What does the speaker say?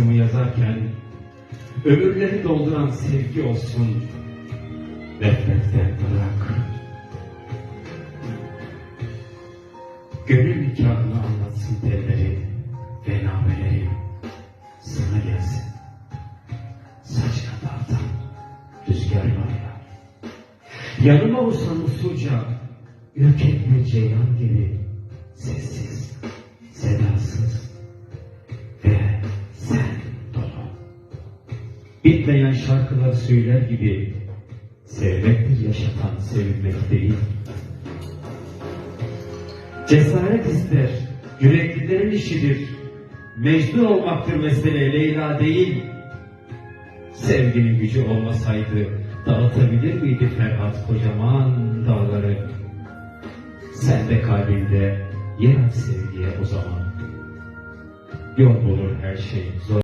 yazımı yazarken ömürleri dolduran sevgi olsun nefretten bırak. Gönül nikahını anlatsın telleri ve nameleri sana gelsin. Saçına dağıtan rüzgarlarla. Yanıma olsan usulca ürkekme ceylan gibi sessiz, Bitmeyen şarkılar söyler gibi sevmektir yaşatan sevilmek değil. Cesaret ister, yüreklilerin işidir. Mecnun olmaktır mesele Leyla değil. Sevginin gücü olmasaydı dağıtabilir miydi Ferhat kocaman dağları? Sen de kalbinde yer sevgiye o zaman. Yol bulur her şey zor.